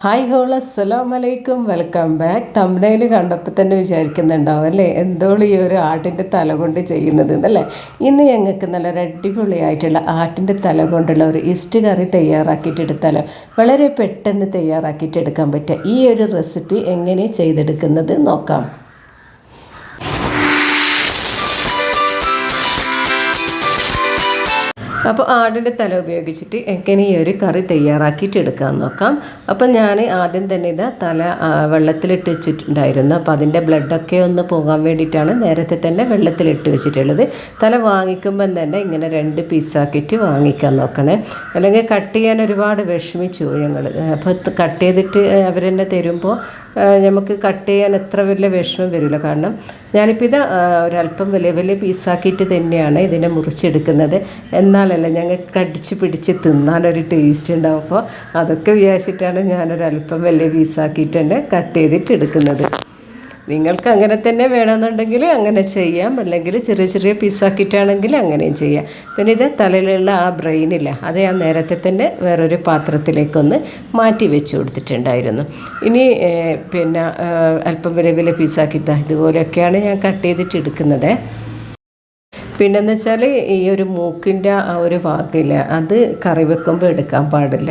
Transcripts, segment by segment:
Hi whole അസ്സലാം വലൈക്കും welcome back തമിഴ്നയിൽ കണ്ടപ്പോൾ തന്നെ വിചാരിക്കുന്നുണ്ടാവും അല്ലേ? എന്തോളം ഈ ഒരു ആട്ടിന്റെ തല കൊണ്ട് ചെയ്യുന്നത് എന്നല്ലേ? ഇന്ന് ഞങ്ങൾക്ക് നല്ല അടിപൊളിയായിട്ടുള്ള ആട്ടിന്റെ തല കൊണ്ടുള്ള ഒരു ഈസ്റ്റ് കറി തയ്യാറാക്കിയിട്ടെടുത്താലോ വളരെ പെട്ടെന്ന് തയ്യാറാക്കിയിട്ടെടുക്കാൻ പറ്റുക. ഈ ഒരു റെസിപ്പി എങ്ങനെ ചെയ്തെടുക്കുന്നത് നോക്കാം. അപ്പോൾ ആടിന്റെ തല ഉപയോഗിച്ചിട്ട് എങ്ങനെ ഈ ഒരു കറി തയ്യാറാക്കിയിട്ട് എടുക്കാൻ നോക്കാം. അപ്പം ഞാൻ ആദ്യം തന്നെ ഇത് തല വെള്ളത്തിലിട്ട് വെച്ചിട്ടുണ്ടായിരുന്നു. അപ്പോൾ അതിന്റെ ബ്ലഡൊക്കെ ഒന്ന് പോകാൻ വേണ്ടിയിട്ടാണ് നേരത്തെ തന്നെ വെള്ളത്തിലിട്ട് വെച്ചിട്ടുള്ളത്. തല വാങ്ങിക്കുമ്പം തന്നെ ഇങ്ങനെ രണ്ട് പീസാക്കിയിട്ട് വാങ്ങിക്കാൻ നോക്കണേ. അല്ലെങ്കിൽ കട്ട് ചെയ്യാൻ ഒരുപാട് വിഷമിച്ചു ഞങ്ങൾ അപ്പോൾ കട്ട് ചെയ്തിട്ട് അവരെന്നെ തരുമ്പോൾ നമുക്ക് കട്ട് ചെയ്യാൻ എത്ര വലിയ വിഷമം വരില്ല. കാരണം ഞാനിപ്പോൾ ഇത് ഒരല്പം വലിയ വലിയ പീസാക്കിയിട്ട് തന്നെയാണ് ഇതിനെ മുറിച്ചെടുക്കുന്നത്. എന്നാലല്ല ഞങ്ങൾക്ക് കടിച്ച് പിടിച്ച് തിന്നാനൊരു ടേസ്റ്റ് ഉണ്ടാവും അപ്പോൾ അതൊക്കെ വിചാരിച്ചിട്ടാണ് ഞാനൊരല്പം വലിയ പീസാക്കിയിട്ട് തന്നെ കട്ട് ചെയ്തിട്ട് എടുക്കുന്നത്. നിങ്ങൾക്ക് അങ്ങനെ തന്നെ വേണമെന്നുണ്ടെങ്കിൽ അങ്ങനെ ചെയ്യാം. അല്ലെങ്കിൽ ചെറിയ ചെറിയ പീസാക്കിയിട്ടാണെങ്കിൽ അങ്ങനെയും ചെയ്യാം. പിന്നെ ഇത് തലയിലുള്ള ആ ബ്രെയിനില്ല അത് ഞാൻ നേരത്തെ തന്നെ വേറൊരു പാത്രത്തിലേക്കൊന്ന് മാറ്റി വെച്ച് കൊടുത്തിട്ടുണ്ടായിരുന്നു. ഇനി പിന്നെ അല്പം വലിയ വലിയ പീസാക്കി ഇതുപോലെയൊക്കെയാണ് ഞാൻ കട്ട് ചെയ്തിട്ട് എടുക്കുന്നത്. പിന്നെന്ന് വെച്ചാൽ ഈ ഒരു മൂക്കിന്റെ ആ ഒരു ഭാഗമില്ല അത് കറി വെക്കുമ്പോൾ എടുക്കാൻ പാടില്ല.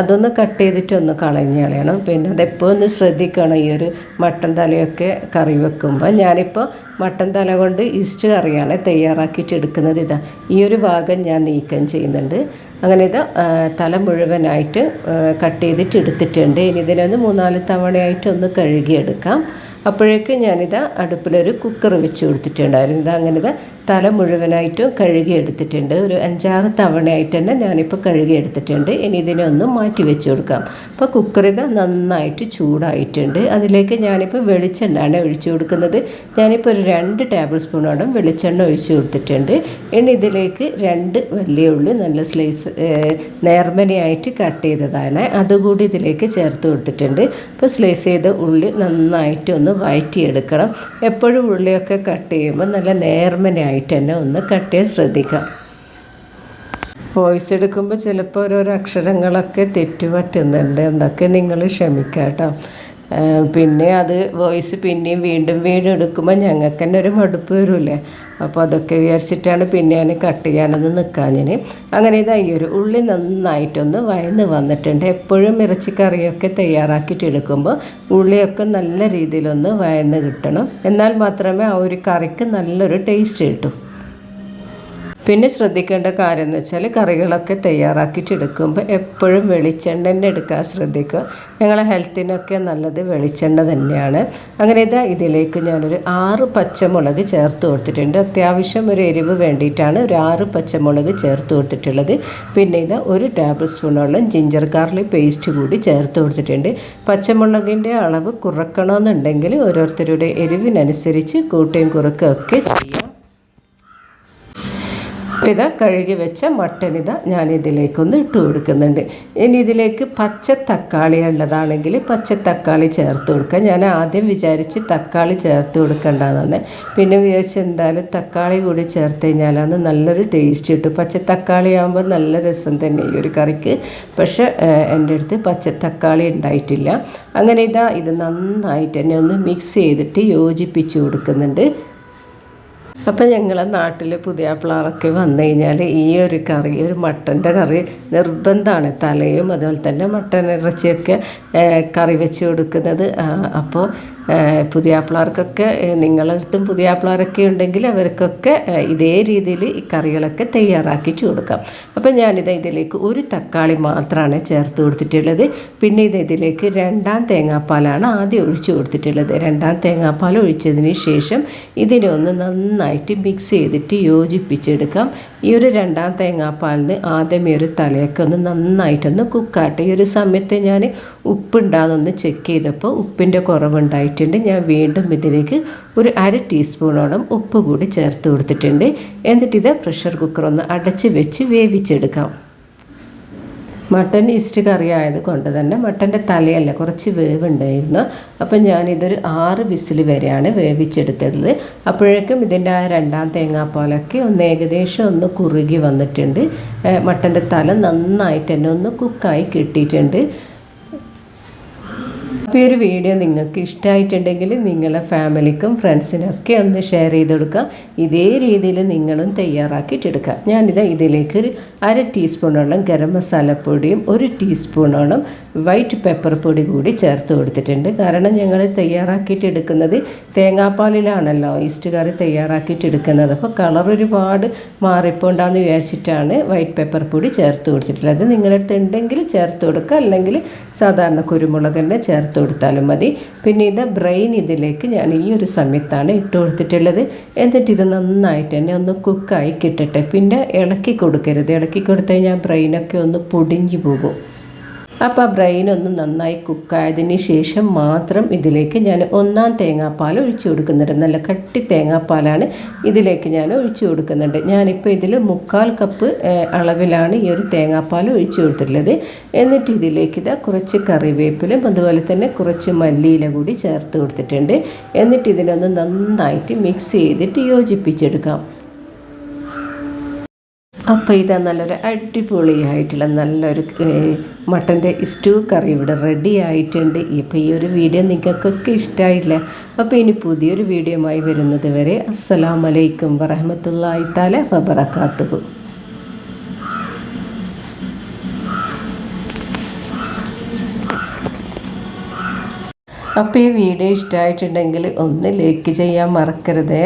അതൊന്ന് കട്ട് ചെയ്തിട്ട് ഒന്ന് കളഞ്ഞ് കളയണം. പിന്നെ അതെപ്പോൾ ഒന്ന് ശ്രദ്ധിക്കണം ഈ ഒരു മട്ടൻ തലയൊക്കെ കറി വെക്കുമ്പോൾ ഞാനിപ്പോൾ മട്ടൻ തല കൊണ്ട് ഈസ്റ്റ് കറിയാണ് തയ്യാറാക്കിയിട്ട് എടുക്കുന്നത്. ഇതാ ഈ ഒരു ഭാഗം ഞാൻ നീക്കം ചെയ്യുന്നുണ്ട്. അങ്ങനെ ഇത് തല മുഴുവനായിട്ട് കട്ട് ചെയ്തിട്ട് എടുത്തിട്ടുണ്ട്. ഇനി ഇതിനൊന്ന് മൂന്നാൽ തവണയായിട്ട് ഒന്ന് കഴുകിയെടുക്കാം. അപ്പോഴേക്കും ഞാനിത് അടുപ്പിലൊരു കുക്കർ വെച്ച് കൊടുത്തിട്ടുണ്ടായിരുന്നു. ഇത് അങ്ങനെ ഇത് തല മുഴുവനായിട്ടും കഴുകി എടുത്തിട്ടുണ്ട് ഒരു അഞ്ചാറ് തവണയായിട്ട് തന്നെ ഞാനിപ്പോൾ കഴുകി എടുത്തിട്ടുണ്ട് ഇനി ഇതിനെ ഒന്ന് മാറ്റി വെച്ച് കൊടുക്കാം. അപ്പോൾ കുക്കർ നന്നായിട്ട് ചൂടായിട്ടുണ്ട്. അതിലേക്ക് ഞാനിപ്പോൾ വെളിച്ചെണ്ണയാണ് ഒഴിച്ചു കൊടുക്കുന്നത്. ഞാനിപ്പോൾ ഒരു രണ്ട് ടേബിൾ സ്പൂണോളം വെളിച്ചെണ്ണ ഒഴിച്ചു കൊടുത്തിട്ടുണ്ട്. ഇനി ഇതിലേക്ക് രണ്ട് വലിയ ഉള്ളി നല്ല സ്ലൈസ് നേർമനയായിട്ട് കട്ട് ചെയ്തതാണ്. അതുകൂടി ഇതിലേക്ക് ചേർത്ത് കൊടുത്തിട്ടുണ്ട്. ഇപ്പോൾ സ്ലൈസ് ചെയ്ത ഉള്ളി നന്നായിട്ട് ഒന്ന് വഴറ്റിയെടുക്കണം എപ്പോഴും ഉള്ളിയൊക്കെ കട്ട് ചെയ്യുമ്പോൾ നല്ല നേർമനയായി ആയിട്ട് തന്നെ ഒന്ന് കട്ട് ചെയ്യാൻ ശ്രദ്ധിക്കാം വോയിസ് എടുക്കുമ്പോൾ ചിലപ്പോൾ ഓരോരോ അക്ഷരങ്ങളൊക്കെ തെറ്റുപറ്റുന്നുണ്ട്. എന്നൊക്കെ നിങ്ങൾ ക്ഷമിക്കാം കേട്ടോ പിന്നെ അത് വോയിസ് പിന്നെയും വീണ്ടും വീണ്ടും എടുക്കുമ്പോൾ ഞങ്ങൾക്ക് തന്നെ ഒരു മടുപ്പ് വരില്ലേ? അപ്പോൾ അതൊക്കെ വിചാരിച്ചിട്ടാണ് പിന്നെ ഞാൻ കട്ട് ചെയ്യാനൊന്ന് ഞാൻ അങ്ങനെ ഇതാ ഒരു ഉള്ളി നന്നായിട്ടൊന്ന് വയന്ന് വന്നിട്ടുണ്ട്. എപ്പോഴും ഇറച്ചിക്കറിയൊക്കെ തയ്യാറാക്കിയിട്ട് എടുക്കുമ്പോൾ ഉള്ളിയൊക്കെ നല്ല രീതിയിലൊന്ന് വയന്ന് കിട്ടണം. എന്നാൽ മാത്രമേ ആ ഒരു കറിക്ക് നല്ലൊരു ടേസ്റ്റ് കിട്ടൂ. പിന്നെ ശ്രദ്ധിക്കേണ്ട കാര്യം എന്ന് വെച്ചാൽ കറികളൊക്കെ തയ്യാറാക്കിയിട്ട് എടുക്കുമ്പോൾ എപ്പോഴും വെളിച്ചെണ്ണ തന്നെ എടുക്കാൻ ശ്രദ്ധിക്കുക. ഞങ്ങളെ ഹെൽത്തിനൊക്കെ നല്ലത് വെളിച്ചെണ്ണ തന്നെയാണ്. അങ്ങനെ ഇതാ ഇതിലേക്ക് ഞാനൊരു ആറ് പച്ചമുളക് ചേർത്ത് കൊടുത്തിട്ടുണ്ട്. അത്യാവശ്യം ഒരു എരിവ് വേണ്ടിയിട്ടാണ് ഒരു ആറ് പച്ചമുളക് ചേർത്ത് കൊടുത്തിട്ടുള്ളത്. പിന്നെ ഇത് ഒരു ടേബിൾ സ്പൂണോളം ജിഞ്ചർ ഗാർലിക് പേസ്റ്റ് കൂടി ചേർത്ത് കൊടുത്തിട്ടുണ്ട്. പച്ചമുളകിന്റെ അളവ് കുറക്കണമെന്നുണ്ടെങ്കിൽ ഓരോരുത്തരുടെ എരിവിനനുസരിച്ച് കൂട്ടയും കുറുക്കുകയൊക്കെ ചെയ്യാം. അപ്പോൾ ഇതാ കഴുകി വെച്ച മട്ടൻ ഇതാ ഞാൻ ഇതിലേക്കൊന്ന് ഇട്ട് കൊടുക്കുന്നുണ്ട്. ഇനി ഇതിലേക്ക് പച്ച തക്കാളി ഉള്ളതാണെങ്കിൽ പച്ച തക്കാളി ചേർത്ത് കൊടുക്കുക. ഞാൻ ആദ്യം വിചാരിച്ച് തക്കാളി ചേർത്ത് കൊടുക്കേണ്ടതെന്ന് പിന്നെ വിചാരിച്ച് എന്തായാലും തക്കാളി കൂടി ചേർത്ത് കഴിഞ്ഞാൽ അത് നല്ലൊരു ടേസ്റ്റ് കിട്ടും. പച്ച തക്കാളി ആകുമ്പോൾ നല്ല രസം തന്നെ ഈ ഒരു കറിക്ക്. പക്ഷേ എന്റെ അടുത്ത് പച്ച തക്കാളി ഉണ്ടായിട്ടില്ല. അങ്ങനെ ഇതാ ഇത് നന്നായിട്ട് തന്നെ ഒന്ന് മിക്സ് ചെയ്തിട്ട് യോജിപ്പിച്ച് കൊടുക്കുന്നുണ്ട്. അപ്പം ഞങ്ങളെ നാട്ടിൽ പുതിയ പിള്ളേരൊക്കെ വന്നു കഴിഞ്ഞാൽ ഈ ഒരു കറി ഒരു മട്ടന്റെ കറി നിർബന്ധമാണ് തലയും അതുപോലെ തന്നെ മട്ടൻ ഇറച്ചിയൊക്കെ കറി വെച്ച് കൊടുക്കുന്നത്. അപ്പോൾ പുതിയ ആപ്പിളാർക്കൊക്കെ നിങ്ങളടുത്തും പുതിയ ആപ്പിളാരൊക്കെ ഉണ്ടെങ്കിൽ അവർക്കൊക്കെ ഇതേ രീതിയിൽ ഈ കറികളൊക്കെ തയ്യാറാക്കി കൊടുക്കാം അപ്പം ഞാനിത് ഇതിലേക്ക് ഒരു തക്കാളി മാത്രമാണ് ചേർത്ത് കൊടുത്തിട്ടുള്ളത്. പിന്നെ ഇത് ഇതിലേക്ക് രണ്ടാം തേങ്ങാപ്പാലാണ് ആദ്യം ഒഴിച്ചു കൊടുത്തിട്ടുള്ളത്. രണ്ടാം തേങ്ങാപ്പാൽ ഒഴിച്ചതിന് ശേഷം ഇതിനെ ഒന്ന് നന്നായിട്ട് മിക്സ് ചെയ്തിട്ട് യോജിപ്പിച്ചെടുക്കാം. ഈ ഒരു രണ്ടാം തേങ്ങാപ്പാലിന് ആദ്യമേ ഒരു തലയൊക്കെ ഒന്ന് നന്നായിട്ടൊന്ന് കുക്കാട്ടെ. ഈ ഒരു സമയത്ത് ഞാൻ ഉപ്പുണ്ടാകുന്നൊന്ന് ചെക്ക് ചെയ്തപ്പോൾ ഉപ്പിന്റെ കുറവുണ്ടായിട്ടുണ്ട് ഞാൻ വീണ്ടും ഇതിലേക്ക് ഒരു അര ടീസ്പൂണോളം ഉപ്പ് കൂടി ചേർത്ത് കൊടുത്തിട്ടുണ്ട്. എന്നിട്ട് ഇത് പ്രഷർ കുക്കർ ഒന്ന് അടച്ച് വെച്ച് വേവിച്ചെടുക്കാം. മട്ടൻ ഈസ്റ്റ് കറി ആയതുകൊണ്ട് തന്നെ മട്ടന്റെ തലയല്ല കുറച്ച് വേവുണ്ടായിരുന്നു. അപ്പം ഞാനിതൊരു ആറ് വിസിൽ വരെയാണ് വേവിച്ചെടുത്തത്. അപ്പോഴേക്കും ഇതിന്റെ ആ രണ്ടാം തേങ്ങാപ്പാലൊക്കെ ഒന്ന് ഏകദേശം ഒന്ന് കുറുകി വന്നിട്ടുണ്ട്. മട്ടന്റെ തല നന്നായിട്ട് തന്നെ ഒന്ന് കുക്കായി കിട്ടിയിട്ടുണ്ട്. അപ്പോൾ ഈ ഒരു വീഡിയോ നിങ്ങൾക്ക് ഇഷ്ടമായിട്ടുണ്ടെങ്കിൽ നിങ്ങളെ ഫാമിലിക്കും ഫ്രണ്ട്സിനൊക്കെ ഒന്ന് ഷെയർ ചെയ്ത് കൊടുക്കുക. ഇതേ രീതിയിൽ നിങ്ങളും തയ്യാറാക്കിയിട്ടെടുക്കുക ഞാനിത് ഇതിലേക്ക് ഒരു അര ടീസ്പൂണോളം ഗരം മസാലപ്പൊടിയും ഒരു ടീസ്പൂണോളം വൈറ്റ് പെപ്പർ പൊടി കൂടി ചേർത്ത് കൊടുത്തിട്ടുണ്ട്. കാരണം ഞങ്ങൾ തയ്യാറാക്കിയിട്ടെടുക്കുന്നത് തേങ്ങാപ്പാലിലാണല്ലോ ഈസ്റ്റ് കറി തയ്യാറാക്കിയിട്ടെടുക്കുന്നത് അപ്പോൾ കളർ ഒരുപാട് മാറിപ്പോണ്ടാന്ന് വിചാരിച്ചിട്ടാണ് വൈറ്റ് പെപ്പർ പൊടി ചേർത്ത് കൊടുത്തിട്ടുള്ളത്. നിങ്ങളുടെ അടുത്ത് ഉണ്ടെങ്കിൽ ചേർത്ത് കൊടുക്കുക. അല്ലെങ്കിൽ സാധാരണ കുരുമുളക് തന്നെ ചേർത്ത് കൊടുത്താലും മതി. പിന്നെ ഇത് ബ്രെയിൻ ഇതിലേക്ക് ഞാൻ ഈ ഒരു സമയത്താണ് ഇട്ട് കൊടുത്തിട്ടുള്ളത്. എന്നിട്ട് ഇത് നന്നായിട്ട് തന്നെ ഒന്ന് കുക്കായി കിട്ടട്ടെ. പിന്നെ ഇളക്കി കൊടുക്കരുത്. ഇളക്കി കൊടുത്തു കഴിഞ്ഞാൽ ബ്രെയിനൊക്കെ ഒന്ന് പൊടിഞ്ഞു പോകും. അപ്പോൾ ആ ബ്രെയിൻ ഒന്ന് നന്നായി കുക്കായതിന് ശേഷം മാത്രം ഇതിലേക്ക് ഞാൻ ഒന്നാം തേങ്ങാപ്പാൽ ഒഴിച്ചു കൊടുക്കുന്നുണ്ട്. നല്ല കട്ടി തേങ്ങാപ്പാലാണ് ഇതിലേക്ക് ഞാൻ ഒഴിച്ചു കൊടുക്കുന്നുണ്ട്. ഞാനിപ്പോൾ ഇതിൽ മുക്കാൽ കപ്പ് അളവിലാണ് ഈ ഒരു തേങ്ങാപ്പാൽ ഒഴിച്ചു കൊടുത്തിട്ടുള്ളത്. എന്നിട്ട് ഇതിലേക്ക് ഇതാ കുറച്ച് കറിവേപ്പിലും അതുപോലെ തന്നെ കുറച്ച് മല്ലിയില കൂടി ചേർത്ത് കൊടുത്തിട്ടുണ്ട്. എന്നിട്ട് ഇതിനൊന്ന് നന്നായിട്ട് മിക്സ് ചെയ്തിട്ട് യോജിപ്പിച്ചെടുക്കാം. അപ്പോൾ ഇതാ നല്ലൊരു അടിപൊളിയായിട്ടുള്ള നല്ലൊരു മട്ടന്റെ സ്റ്റൂ കറി ഇവിടെ റെഡി ആയിട്ടുണ്ട്. ഇപ്പോൾ ഈ ഒരു വീഡിയോ നിങ്ങൾക്കൊക്കെ ഇഷ്ടമായില്ല അപ്പോൾ ഇനി പുതിയൊരു വീഡിയോയുമായി വരുന്നത് വരെ അസ്സലാമലൈക്കും വറഹമത്തല്ലായി താല വബറക്കാത്തുഹു അപ്പോൾ ഈ വീഡിയോ ഇഷ്ടമായിട്ടുണ്ടെങ്കിൽ ഒന്ന് ലൈക്ക് ചെയ്യാൻ മറക്കരുതേ.